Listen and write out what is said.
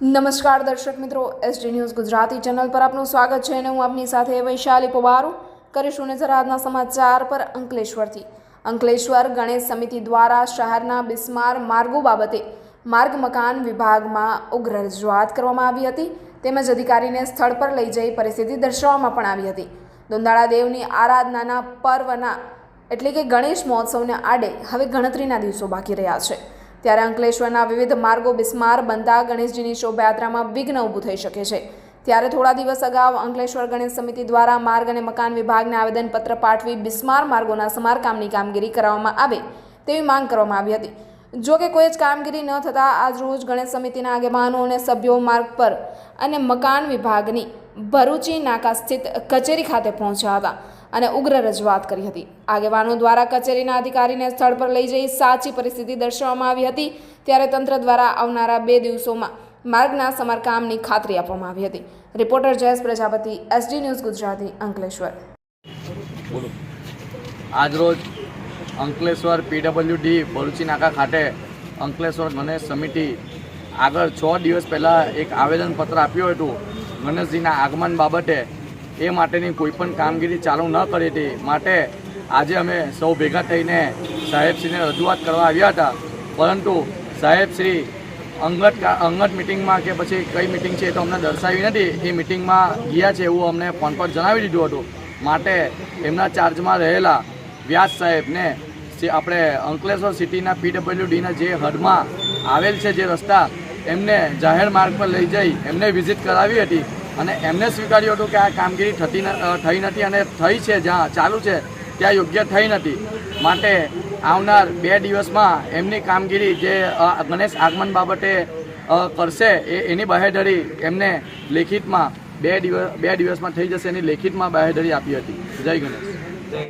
નમસ્કાર દર્શક મિત્રો એસડી ન્યૂઝ ગુજરાતી ચેનલ પર આપનું સ્વાગત છે અને હું આપની સાથે વૈશાલી પવારું કરીશું નજર આજના સમાચાર પર અંકલેશ્વરથી. અંકલેશ્વર ગણેશ સમિતિ દ્વારા શહેરના બિસ્માર માર્ગો બાબતે માર્ગ મકાન વિભાગમાં ઉગ્ર રજૂઆત કરવામાં આવી હતી. તેમજ અધિકારીને સ્થળ પર લઈ જઈ પરિસ્થિતિ દર્શાવવામાં પણ આવી હતી. દુંદાળા દેવની આરાધનાના પર્વના એટલે કે ગણેશ મહોત્સવને આડે હવે ગણતરીના દિવસો બાકી રહ્યા છે. ત્યારે અંકલેશ્વરના વિવિધ માર્ગો બિસ્માર બનતા ગણેશજીની શોભાયાત્રામાં વિઘ્ન ઊભું થઈ શકે છે. ત્યારે થોડા દિવસ અગાઉ અંકલેશ્વર ગણેશ સમિતિ દ્વારા માર્ગ અને મકાન વિભાગને આવેદનપત્ર પાઠવી બિસ્માર માર્ગોના સમારકામની કામગીરી કરવામાં આવે તેવી માંગ કરવામાં આવી હતી. જો કે કોઈ જ કામગીરી ન થતાં આજરોજ ગણેશ સમિતિના આગેવાનો અને સભ્યો માર્ગ પર અને મકાન વિભાગની ભરૂચી નાકા સ્થિત કચેરી ખાતે પહોંચ્યા હતા. અને ઉગ્ર રજૂઆત કરી હતી. આગેવાનો દ્વારા કચેરીના અધિકારીને સ્થળ પર લઈ જઈ સાચી પરિસ્થિતિ દર્શાવવામાં આવી હતી. ત્યારે તંત્ર દ્વારા આવનારા બે દિવસોમાં માર્ગના સમારકામની ખાતરી આપવામાં આવી હતી. Reporter Jayesh Prajapati, SD news Gujarati, Ankleshwar. આજરોજ અંકલેશ્વર પીડબ્લ્યુડી ભરૂચી નાકા ખાતે અંકલેશ્વર ગણેશ સમિતિ આગળ છ દિવસ પહેલાં એક આવેદનપત્ર આપ્યું હતું. ગણેશજીના આગમન બાબતે એ માટેની કોઈ પણ કામગીરી ચાલુ ન કરી હતી. માટે આજે અમે સૌ ભેગા થઈને સાહેબશ્રીને રજૂઆત કરવા આવ્યા હતા. પરંતુ સાહેબશ્રી અંગત અંગત મિટિંગમાં કે પછી કઈ મિટિંગ છે એ તો અમને દર્શાવી નથી. એ મિટિંગમાં ગયા છે એવું અમને ફોન પર જણાવી દીધું હતું. માટે એમના ચાર્જમાં રહેલા વ્યાસ સાહેબને આપણે અંકલેશ્વર સિટીના પીડબ્લ્યુડીના જે હદમાં આવેલ છે જે રસ્તા, એમને જાહેર માર્ગ પર લઈ જઈ એમને વિઝિટ કરાવી હતી. અને એમને સ્વીકાર્યું હતું કે આ કામગીરી થતી થઈ નથી અને થઈ છે, જ્યાં ચાલુ છે, ત્યાં યોગ્ય થઈ નથી. માટે આવનાર બે દિવસમાં એમની કામગીરી જે ગણેશ આગમન બાબતે કરશે એ, એની બાહેધરી એમને લેખિતમાં બે દિવસ, બે દિવસમાં થઈ જશે એની લેખિતમાં બાહેધરી આપી હતી. જય ગણેશ.